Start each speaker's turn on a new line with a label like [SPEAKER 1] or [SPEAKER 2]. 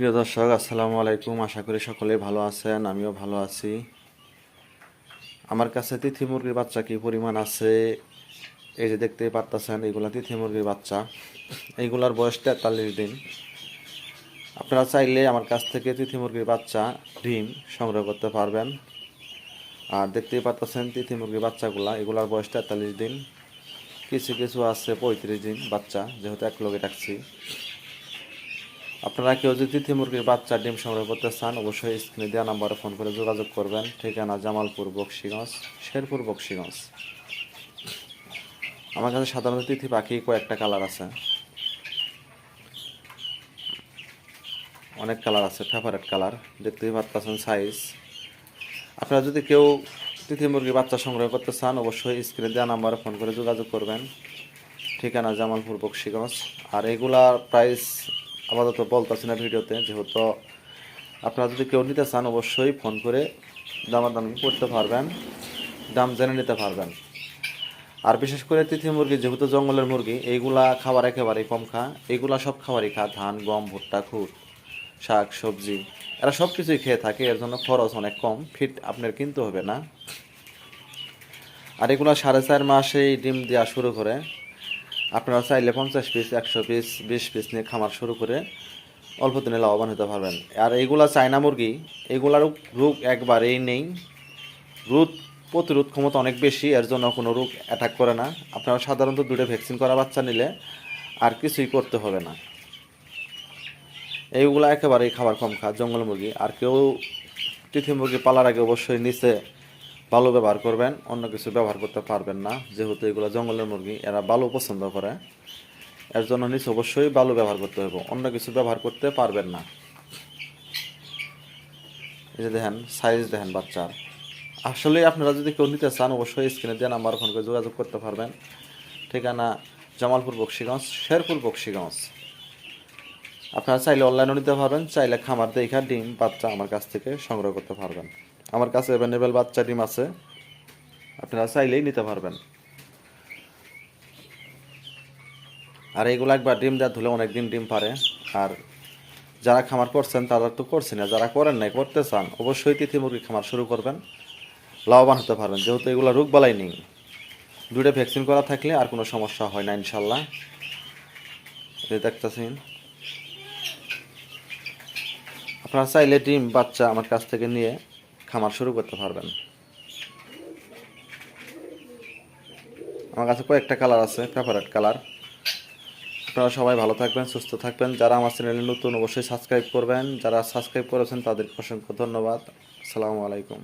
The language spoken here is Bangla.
[SPEAKER 1] প্রিয় দর্শক, আসসালামু আলাইকুম। আশা করি সকলে ভালো আছেন, আমিও ভালো আছি। আমার কাছে তিথি মুরগির বাচ্চা কি পরিমাণ আছে? এই যে দেখতেই পারতেছেন, এগুলা তিথি মুরগির বাচ্চা। এইগুলার বয়স তেতাল্লিশ দিন। আপনারা চাইলে আমার কাছ থেকে তিথি মুরগির বাচ্চা, ডিম সংগ্রহ করতে পারবেন। আর দেখতেই পারতেছেন, তিথি মুরগির বাচ্চাগুলা, এগুলার বয়স তেতাল্লিশ দিন। কিছু কিছু আছে পঁয়ত্রিশ দিন বাচ্চা, যেহেতু এক লগে রাখছি আপনারা কেউ যদি তিথি মুরগির বাচ্চা ডিম সংগ্রহ করতে চান, অবশ্যই স্ক্রিনে দেওয়া নাম্বারে ফোন করে যোগাযোগ করবেন। ঠিকানা জামালপুর বক্সিগঞ্জ, শেরপুর বক্সিগঞ্জ। আমার কাছে সাধারণত তিথি পাখি কয়েকটা কালার আছে। অনেক কালার আছে ফেভারেট কালার। দেখতেই পাচ্ছেন সাইজ আপনারা যদি কেউ তিথি মুরগির বাচ্চা সংগ্রহ করতে চান, অবশ্যই স্ক্রিনে দেওয়া নাম্বারে ফোন করে যোগাযোগ করবেন। ঠিকানা জামালপুর বক্সিগঞ্জ। আর এগুলার প্রাইস আপাতত বলতেছি না ভিডিওতে, যেহেতু আপনারা যদি কেউ নিতে চান, অবশ্যই ফোন করে দামাদামি করতে পারবেন, দাম জেনে নিতে পারবেন। আর বিশেষ করে তিথি মুরগি, যেহেতু জঙ্গলের মুরগি, এইগুলা খাবার একেবারেই কম খা, এইগুলা সব খাবারই খা, ধান, গম, ভুট্টা খুট শাক, সবজি, এরা সব কিছুই খেয়ে থাকে, এর জন্য খরচ অনেক কম, ফিট আপনার কিনতে হবে না। আর এগুলো সাড়ে চার মাসেই ডিম দেওয়া শুরু করে আপনারা চাইলে পঞ্চাশ পিস একশো পিস বিশ পিস নিয়ে খামার শুরু করে অল্প দিনে লাভবান হতে পারবেন। আর এগুলা চায়না মুরগি এগুলার রোগ একবারেই নেই। রোগ প্রতিরোধ ক্ষমতা অনেক বেশি, এর জন্য কোনো রোগ অ্যাটাক করে না। আপনারা সাধারণত দুটো ভ্যাকসিন করা বাচ্চা নিলে আর কিছুই করতে হবে না। এইগুলো একেবারেই খাবার কম খা জঙ্গল মুরগি। আর কেউ তিথি মুরগি পালার আগে অবশ্যই নিচে বালু ব্যবহার করবেন, অন্য কিছু ব্যবহার করতে পারবেন না। যেহেতু এগুলো জঙ্গলের মুরগি, এরা বালু পছন্দ করে। এর জন্য নিচে অবশ্যই বালু ব্যবহার করতে হবে, অন্য কিছু ব্যবহার করতে পারবেন না। এই যে দেখেন সাইজ দেখেন বাচ্চার। আসলে আপনারা যদি কেউ নিতে চান, অবশ্যই স্ক্রিনে দিয়ে নাম্বার ফোন করে যোগাযোগ করতে পারবেন। ঠিকানা জামালপুর, বক্সিগঞ্জ, শেরপুর, বক্সিগঞ্জ। আপনারা চাইলে অনলাইনেও নিতে পারবেন, চাইলে খামার দেখা ডিম, বাচ্চা আমার কাছ থেকে সংগ্রহ করতে পারবেন। আমার কাছে অ্যাভেলেবেল বাচ্চা ডিম আছে। আপনারা চাইলেই নিতে পারবেন। আর এইগুলো একবার ডিম দেওয়া ধুলে অনেক দিন ডিম পারে। আর যারা খামার করছেন, তারা তো করছে না। যারা করেন নাই, করতে চান, অবশ্যই তিথি মুরগি খামার শুরু করবেন। লাভবান হতে পারবেন। যেহেতু এগুলো রোগ বালাই নেই। দুটো ভ্যাকসিন করা থাকলে আর কোনো সমস্যা হয় না, ইনশাল্লাহ। দেখতেছেন। আপনারা চাইলে ডিম বাচ্চা আমার কাছ থেকে নিয়ে খামার শুরু করতে পারবেন। আমার কাছে কয়েকটা কালার আছে ফেভারেট কালার। আপনারা সবাই ভালো থাকবেন, সুস্থ থাকবেন। যারা আমার চ্যানেলে নতুন, অবশ্যই সাবস্ক্রাইব করবেন। যারা সাবস্ক্রাইব করেছেন তাদের অসংখ্য ধন্যবাদ। আসসালামু আলাইকুম।